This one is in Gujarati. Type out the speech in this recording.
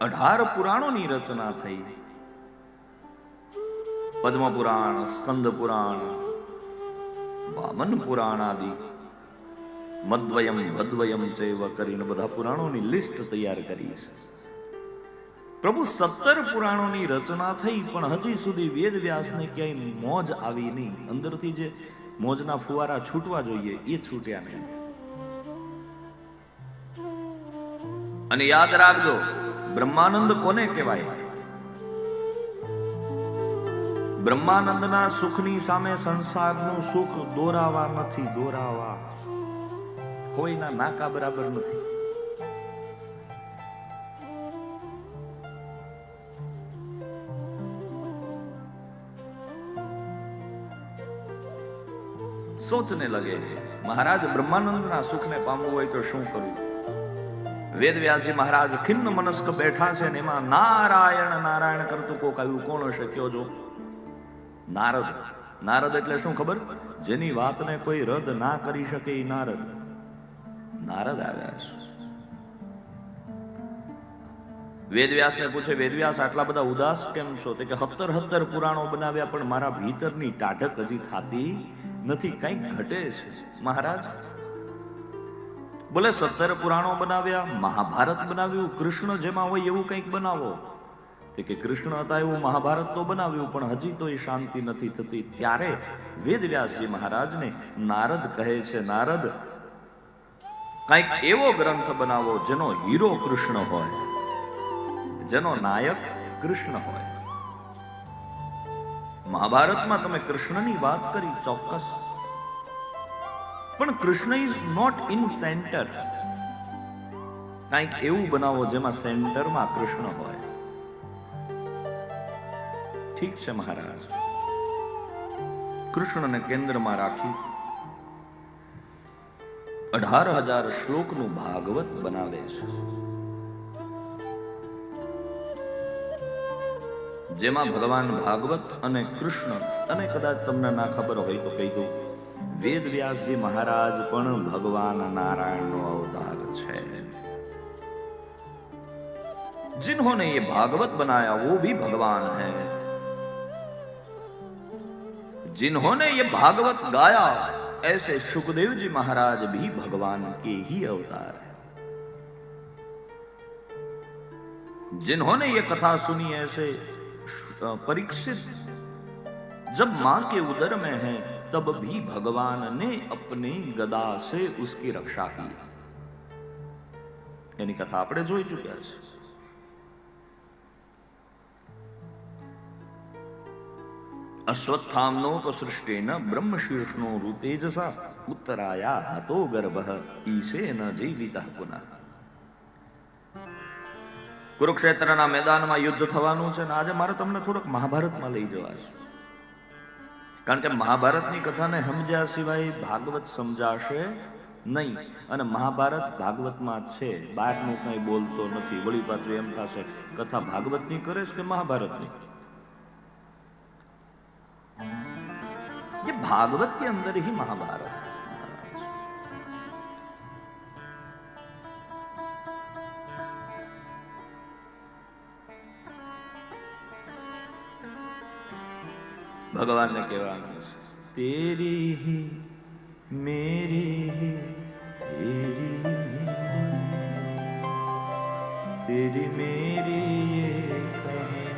અઢાર પુરાણોની રચના થઈ. પદ્મપુરાણ સ્કંદ પુરાણ વામન પુરાણ આદિ, મદ્વયમ, ભદ્વયમ ચૈવ કરીને બધા પુરાણોની લિસ્ટ તૈયાર કરી છે. પ્રભુ સત્તર પુરાણોની રચના થઈ, પણ હજી સુધી વેદ વ્યાસને ક્યાંય મોજ આવી નહીં. અંદરથી જે મોજના ફુવારા છૂટવા જોઈએ, એ છૂટ્યા નહીં. અને યાદ રાખજો બ્રહ્માનંદ કોને કહેવાય? બ્રહ્માનંદના સુખની સામે સંસારનું સુખ દોરાવા નથી, દોરાવા. કોઈના નાકા બરાબર નથી. સોચને લગે, મહારાજ બ્રહ્માનંદના સુખને પામવું હોય તો શું કરવું? વેદ વ્યાસજી મહારાજ ખિન્ન મનસ્ક બેઠા છે ને એમાં નારાયણ નારાયણ કરતું કોક આવ્યું. કોણ હશે કયો જો? નારદ. નારદ એટલે શું ખબર? જેની વાતને કોઈ રદ ના કરી શકે એ નારદ. નારદ આવ્યા છે. વેદવ્યાસને પૂછે, વેદવ્યાસ, આટલા બધા ઉદાસ કેમ છો? તે કે હત્તર હત્તર પુરાણો બનાવ્યા, પણ મારા ભીતરની ટાઢક હજી થાતી નથી. કંઈક ઘટે છે. મહારાજ બોલે સત્તર પુરાણો બનાવ્યા, મહાભારત બનાવ્યું, કૃષ્ણ જેમાં હોય એવું કંઈક બનાવો. તે કે કૃષ્ણ હતા એવું મહાભારત તો બનાવ્યું, પણ હજી તો એ શાંતિ નથી થતી. ત્યારે વેદવ્યાસજી મહારાજને નારદ કહે છે, નારદ, કંઈક એવો ગ્રંથ બનાવો જેનો હીરો કૃષ્ણ હોય, જેનો નાયક કૃષ્ણ હોય. મહાભારતમાં તમે કૃષ્ણની વાત કરી, ચોક્કસ. પણ Krishna is not in centre કંઈક એવું બનાવો જેમાં સેન્ટરમાં કૃષ્ણ હોય. ઠીક છે મહારાજ. કૃષ્ણને કેન્દ્રમાં રાખી અઢાર હજાર શ્લોકનું ભાગવત બનાવે છે. જેમાં ભગવાન ભાગવત અને કૃષ્ણ અને કદાચ તમને ના ખબર હોય તો કહી દઉં. વેદ વ્યાસજી મહારાજ પણ ભગવાન નારાયણનો અવતાર છે जिन्होंने ये भागवत बनाया वो भी भगवान है जिन्होंने ये भागवत गाया ऐसे सुखदेव जी महाराज भी भगवान के ही अवतार है जिन्होंने ये कथा सुनी ऐसे परीक्षित जब मां के उदर में है तब भी भगवान ने अपने गदा से उसकी रक्षा की એની કથા આપણે જોઈ ચૂક્યા છે અશ્વત્થામ્નોપસૃષ્ટેન બ્રહ્મશીર્ષનો ઋતેજસા ઉત્તરાયા હતો ગર્ભ ઈશેન જીવિત પુનઃ કુરુક્ષેત્રના મેદાનમાં યુદ્ધ થવાનું છે ને આજે મારે તમને થોડોક મહાભારતમાં લઈ જવા છે કારણ કે મહાભારતની કથાને સમજ્યા સિવાય ભાગવત સમજાશે નહીં અને મહાભારત ભાગવતમાં છે બહારનું કંઈ બોલતો નથી વળી પાછું એમ થશે કથા ભાગવતની કરે છે કે મહાભારતની ये भागवत के अंदर ही महाभारत ભગવાન ને કહેવાનું. તેરી હી મેરી હી તેરી તેરી મેરી ये